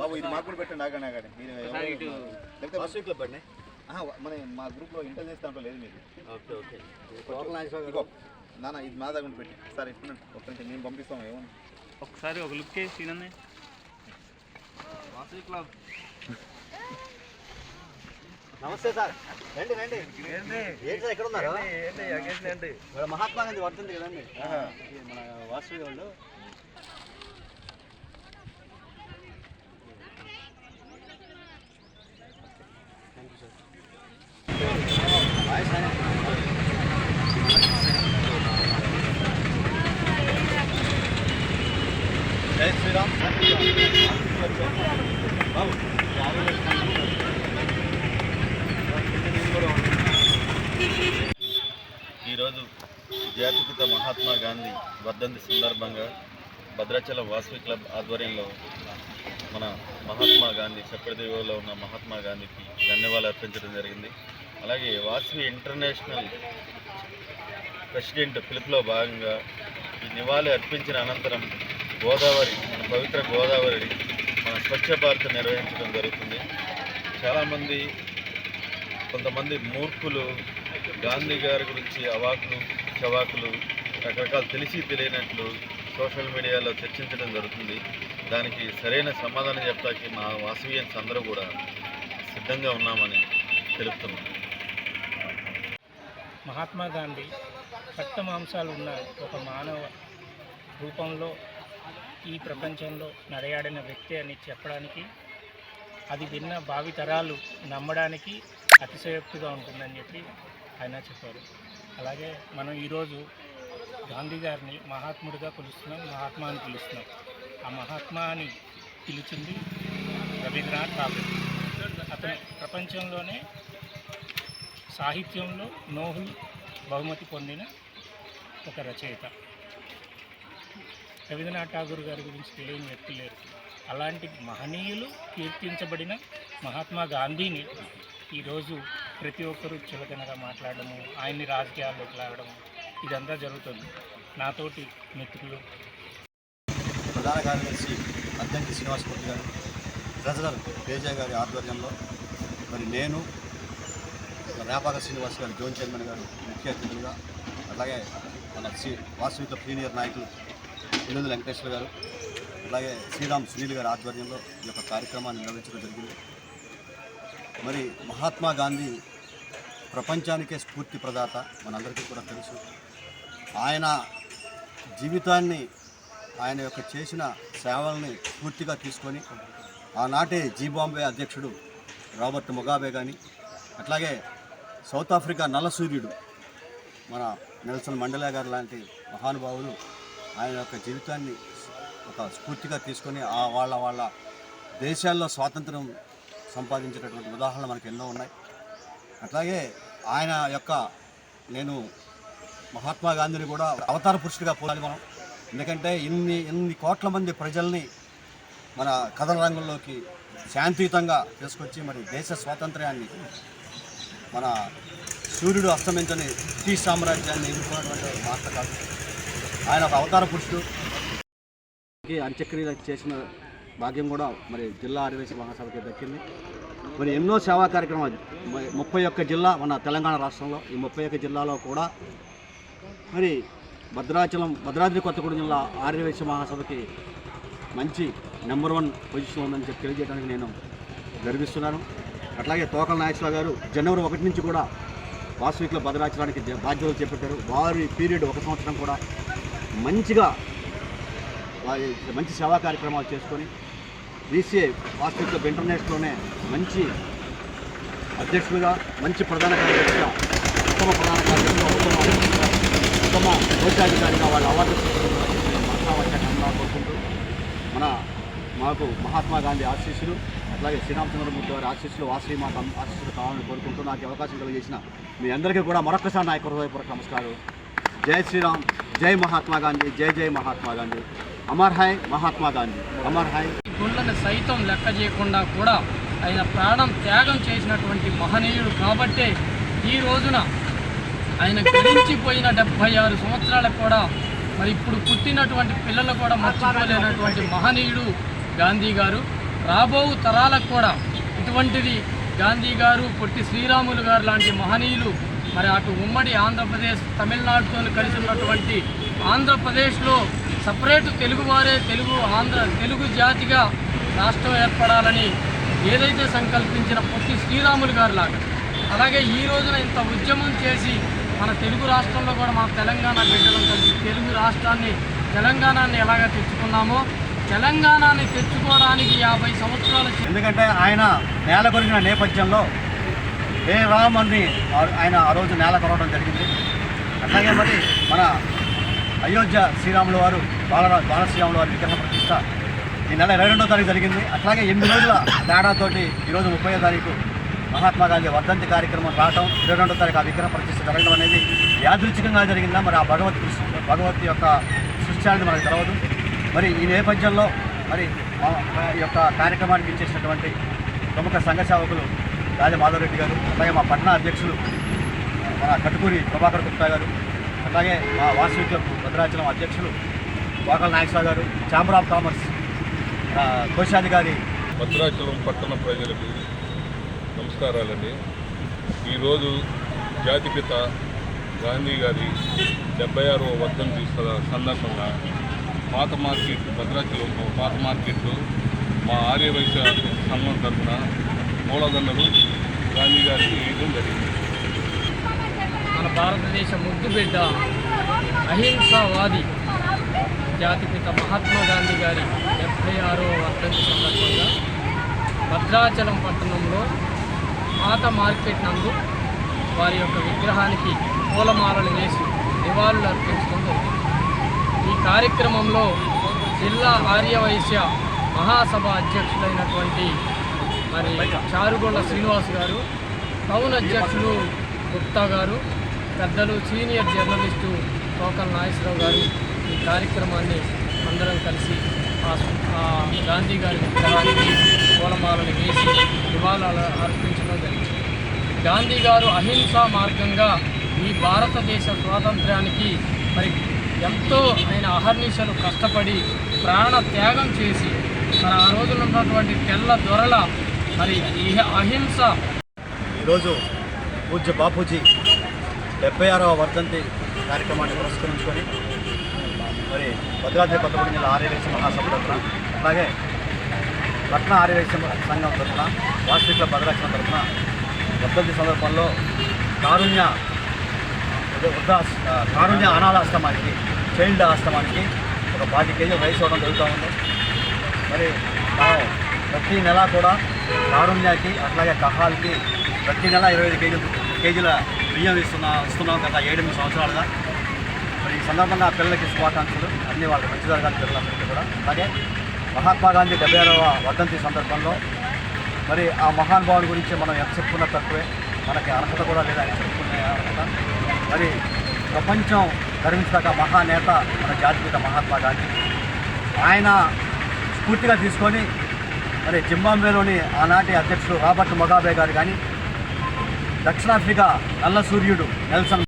బాబు ఇది మాకు కూడా పెట్టండి ఆగండి ఆగండి. మీరు లేకపోతే మన మా గ్రూప్లో ఇంటెలిజెన్స్ దాంట్లో లేదు మీరు. Okay okay. నాన్న ఇది మా దగ్గర పెట్టి. సార్ ఇప్పుడు ఒక్క నిమిషం మేము పంపిస్తాం ఏమన్నా ఒకసారి ఒక లుక్ వేసి తినండి వాసవి క్లబ్. నమస్తే సార్. రండి రండి. ఏంటి సార్ ఎక్కడ ఉన్నారు? మహాత్మా గాంధీ వర్ధంతి కదండి? మన వాసవి వాళ్ళు thank you sir bye sir జై శ్రీరామ్ బాబు ఈరోజు జాతిపిత మహాత్మా గాంధీ వర్ధంతి సందర్భంగా భద్రాచలం వాసవి క్లబ్ ఆధ్వర్యంలో మన మహాత్మా గాంధీ చప్పటిదేవిలో ఉన్న మహాత్మా గాంధీకి ధన్యవాదాలు అర్పించడం జరిగింది. అలాగే వాసవి ఇంటర్నేషనల్ ప్రెసిడెంట్ పిలుపులో భాగంగా ఈ నివాళి అర్పించిన అనంతరం గోదావరి మన పవిత్ర గోదావరి మన స్వచ్ఛ భారత్ నిర్వహించడం జరుగుతుంది. చాలామంది కొంతమంది మూర్ఖులు గాంధీ గారి గురించి అవాకులు చవాకులు రకరకాలు తెలిసి తెలియనట్లు సోషల్ మీడియాలో చర్చించడం జరుగుతుంది. దానికి సరైన సమాధానం చెప్పడానికి మా వాసవియన్స్ అందరూ కూడా సిద్ధంగా ఉన్నామని తెలుపుతున్నాం. మహాత్మా గాంధీ రక్త మాంసాలు ఉన్న ఒక మానవ రూపంలో ఈ ప్రపంచంలో నడయాడిన వ్యక్తి అని చెప్పడానికి అది విన్న భావితరాలు నమ్మడానికి అతిశయోక్తిగా ఉంటుందని చెప్పి ఆయన చెప్పారు. అలాగే మనం ఈరోజు గాంధీ గారిని మహాత్ముడిగా పిలుస్తున్నాం మహాత్మా అని పిలుస్తున్నాం. ఆ మహాత్మా అని పిలిచింది రవీంద్రనాథ్ ఠాగూర్. అతను ప్రపంచంలోనే సాహిత్యంలో నోహుల్ బహుమతి పొందిన ఒక రచయిత. రవీంద్రనాథ్ ఠాగూర్ గారి గురించి తెలియని వ్యక్తి లేరు. అలాంటి మహనీయులు కీర్తించబడిన మహాత్మా గాంధీని ఈరోజు ప్రతి ఒక్కరూ చులకనగా మాట్లాడడము ఆయన్ని రాజకీయాల్లోకి లాగడము ఇదంతా జరుగుతుంది. నాతోటి మిత్రులు ప్రధాన కార్యదర్శి అద్దంకి శ్రీనివాసమూర్తి గారు ట్రెజరర్ తేజ గారి ఆధ్వర్యంలో మరి నేను రేపాక శ్రీనివాస్ గారు జోన్ చైర్మన్ గారు ముఖ్య అతిథులుగా అలాగే మన శ్రీ వాస్తవిక సీనియర్ నాయకులు ఎనిమిది వెంకటేశ్వర గారు అలాగే శ్రీరామ్ సునీల్ గారి ఆధ్వర్యంలో ఈ యొక్క కార్యక్రమాన్ని నిర్వహించడం జరిగింది. మరి మహాత్మా గాంధీ ప్రపంచానికే స్ఫూర్తి ప్రదాత మనందరికీ కూడా తెలుసు. ఆయన జీవితాన్ని ఆయన యొక్క చేసిన సేవల్ని పూర్తిగా తీసుకొని ఆనాటి జీబాంబే అధ్యక్షుడు రాబర్ట్ ముగాబే కానీ అట్లాగే సౌత్ ఆఫ్రికా నల్లసూర్యుడు మన నెల్సన్ మండేలా గారు లాంటి మహానుభావులు ఆయన యొక్క జీవితాన్ని ఒక స్ఫూర్తిగా తీసుకొని ఆ వాళ్ళ వాళ్ళ దేశాల్లో స్వాతంత్రం సంపాదించేటటువంటి ఉదాహరణలు మనకు ఎన్నో ఉన్నాయి. అట్లాగే ఆయన యొక్క నేను మహాత్మా గాంధీని కూడా అవతార పురుషుడిగా పోలాలి మనం. ఎందుకంటే ఇన్ని ఇన్ని కోట్ల మంది ప్రజల్ని మన కథల రంగంలోకి శాంతియుతంగా తీసుకొచ్చి మరి దేశ స్వాతంత్ర్యాన్ని మన సూర్యుడు అస్తమించని బ్రిటిష్ సామ్రాజ్యాన్ని ఎదుర్కొన్నటువంటి వార్త కాదు. ఆయన ఒక అవతార పురుషుడు. అంత్యక్రియలు చేసిన భాగ్యం కూడా మరి జిల్లా ఆదివేశ మహాసభకి దక్కింది. మరి ఎన్నో సేవా కార్యక్రమాలు ముప్పై ఒక్క జిల్లా మన తెలంగాణ రాష్ట్రంలో ఈ ముప్పై ఒక్క జిల్లాలో కూడా మరి భద్రాచలం భద్రాద్రి కొత్తగూడెం జిల్లా ఆర్యవేశ మహాసభకి మంచి నెంబర్ వన్ పొజిషన్ ఉందని చెప్పి తెలియజేయడానికి నేను గర్విస్తున్నాను అట్లాగే తోకల నాగేశ్వరరావు గారు జనవరి ఒకటి నుంచి కూడా వాసవికుల భద్రాచలానికి బాధ్యతలు చేపట్టారు. వారి పీరియడ్ ఒక సంవత్సరం కూడా మంచిగా వారి మంచి సేవా కార్యక్రమాలు చేసుకొని బీసీఏ వాస్తవిక క్లబ్ ఇంటర్నేషనల్లోనే మంచి అధ్యక్షుడిగా మంచి ప్రధాన కార్యదర్శిగా ఉత్తమ ప్రధాన కార్యదర్శిగా ఉత్తమ ఉత్తమ కోశాధికారిగా వాళ్ళు అవార్డు మనసావాచ్యంగా కోరుకుంటూ మన మాకు మహాత్మా గాంధీ ఆశీస్సులు. అలాగే శ్రీరామచంద్రమూర్తి వారి ఆశీస్సులు వాసవి మాత ఆశీస్సులు కావాలని కోరుకుంటూ నాకు అవకాశం కలిగేసిన మీ అందరికీ కూడా మరొకసారి నా యొక్క హృదయపూర్వక నమస్కారం జై శ్రీరామ్ జై మహాత్మా గాంధీ జై జై మహాత్మా గాంధీ. అమర్ హాయ్ మహాత్మా గాంధీ అమర్ హాయ్ గుండెని సైతం లెక్క చేయకుండా కూడా ఆయన ప్రాణం త్యాగం చేసినటువంటి మహనీయుడు కాబట్టే ఈ రోజున ఆయన గడించిపోయిన డెబ్భై ఆరు సంవత్సరాలకు కూడా మరి ఇప్పుడు పుట్టినటువంటి పిల్లలు కూడా మర్చిపోలేనటువంటి మహనీయుడు గాంధీ గారు. రాబో తరాలకు కూడా ఇటువంటిది గాంధీ గారు పొట్టి శ్రీరాములు గారు లాంటి మహనీయులు మరి అటు ఉమ్మడి ఆంధ్రప్రదేశ్ తమిళనాడుతో కలిసి ఉన్నటువంటి ఆంధ్రప్రదేశ్లో సపరేట్ తెలుగువారే తెలుగు ఆంధ్ర తెలుగు జాతిగా రాష్ట్రం ఏర్పడాలని ఏదైతే సంకల్పించిన పొట్టి శ్రీరాములు గారు లాగా. అలాగే ఈ రోజున ఇంత ఉద్యమం చేసి మన తెలుగు రాష్ట్రంలో కూడా మన తెలంగాణ బిడ్డలం కలిసి తెలుగు రాష్ట్రాన్ని తెలంగాణని ఎలాగ తెచ్చుకున్నామో తెలంగాణని తెచ్చుకోవడానికి యాభై సంవత్సరాలు ఎందుకంటే ఆయన నేల కొరిగిన నేపథ్యంలో ఏ రామని ఆయన ఆ రోజు నేల కొరవడం జరిగింది. అట్లాగే మరి మన అయోధ్య శ్రీరాముల వారు బాల బాలశ్రీరాముల వారి విగ్రహ ప్రతిష్ట ఈ నెల ఇరవై రెండో తారీఖు జరిగింది. అట్లాగే ఎనిమిది రోజుల తేడాతోటి ఈరోజు ముప్పై తారీఖు మహాత్మా గాంధీ వర్ధంతి కార్యక్రమం రావటం ఇరవై రెండో తారీఖు ఆ విగ్రహ ప్రతిష్ట జరగడం అనేది యాదృచ్ఛికంగా జరిగిందా? మరి ఆ భగవత్ భగవతి భగవత్ యొక్క సృష్టి అనేది మనకు తెలవదు. మరి ఈ నేపథ్యంలో మరి మా- మా యొక్క కార్యక్రమానికి ఇచ్చేసినటువంటి ప్రముఖ సంఘ సేవకులు రాజమాధవరెడ్డి గారు అలాగే మా పట్టణ అధ్యక్షులు మన కటుకూరి ప్రభాకర్ గుప్తా గారు అలాగే మా వాసవి క్లబ్ భద్రాచలం అధ్యక్షులు వాకల నాగేశ్వర గారు ఛాంబర్ ఆఫ్ కామర్స్ కోశాధికారి భద్రాచలం పట్టణ ప్రజలకు నమస్కారాలండి. ఈరోజు జాతిపిత గాంధీ గారి డెబ్బై ఆరో వర్ధం తీసుకున్న సందర్భంగా పాత మార్కెట్ భద్రాచలం పాత మార్కెట్లో మా ఆర్యవైశ్య సంఘం తరఫున మూలదండలు గాంధీ గారికి వేయడం జరిగింది. మన భారతదేశ ముద్దుబిడ్డ అహింసావాది జాతిపిత మహాత్మా గాంధీ గారి డెబ్భై ఆరో వర్ధంతి సందర్భంగా భద్రాచలం పట్టణంలో పాత మార్కెట్ నందు వారి యొక్క విగ్రహానికి పూలమాలలు వేసి నివాళులు అర్పించడం జరిగింది. ఈ కార్యక్రమంలో జిల్లా ఆర్యవైశ్య మహాసభ అధ్యక్షులైనటువంటి మరి చారుగొండ శ్రీనివాస్ గారు టౌన్ అధ్యక్షులు గుప్తా గారు పెద్దలు సీనియర్ జర్నలిస్టు టోకల్ నాగేశ్వరరావు గారు ఈ కార్యక్రమాన్ని అందరం కలిసి ఆ ఆ గాంధీ గారి విగ్రహానికి పూలమాలను వేసి నివాళులు అర్పించడం జరిగింది. గాంధీ గారు అహింసా మార్గంగా ఈ భారతదేశ స్వాతంత్ర్యానికి మరి ఎంతో ఆయన అహర్నిశలు కష్టపడి ప్రాణ త్యాగం చేసి మరి ఆ రోజున ఉన్నటువంటి తెల్ల దొరల మరి ఈ అహింస. ఈరోజు పూజ్య బాపూజీ డెబ్బై ఆరవ వర్ధంతి కార్యక్రమాన్ని పురస్కరించుకొని మరి భద్రాద్రి కొత్తగూడెం జిల్లా ఆర్యవేశ మహాసభ తరఫున అలాగే పట్న ఆర్యవేశ సంఘం తరఫున వాస్తవిక భద్రాక్షణ తరఫున వర్ధంతి సందర్భంలో కారుణ్య వృద్ధ కారుణ్య అనాథాశ్రమానికి చైల్డ్ ఆశ్రమానికి ఒక పాతి కేజీలు రైస్ ఇవ్వడం జరుగుతూ ఉంది. మరి మనం ప్రతి నెల కూడా కారుణ్యాకి అట్లాగే కహాల్కి ప్రతి నెల ఇరవై ఐదు కేజీలు కేజీల బియ్యం ఇస్తున్నా ఇస్తున్నాం గత ఏడెనిమిది సంవత్సరాలుగా. మరి ఈ సందర్భంగా ఆ పిల్లలకి శుభాకాంక్షలు. అన్ని వాళ్ళకి మంచి జరగాలి పిల్లలందరికీ కూడా. అలాగే మహాత్మా గాంధీ డెబ్బై ఆరవ వర్ధంతి సందర్భంలో మరి ఆ మహానుభావుని గురించి మనం ఎంత చెప్పుకున్నా తక్కువే. మనకి అర్హత కూడా లేదా అని చెప్పుకునే అర్హత. మరి ప్రపంచం గర్వించదగ్గ మహానేత మన జాతిపిత మహాత్మా గాంధీ. ఆయన స్ఫూర్తిగా తీసుకొని మరి జింబాబ్వేలోని ఆనాటి అధ్యక్షుడు రాబర్ట్ మొగాబే గారు కానీ దక్షిణాఫ్రికా నల్ల సూర్యుడు నెల్సన్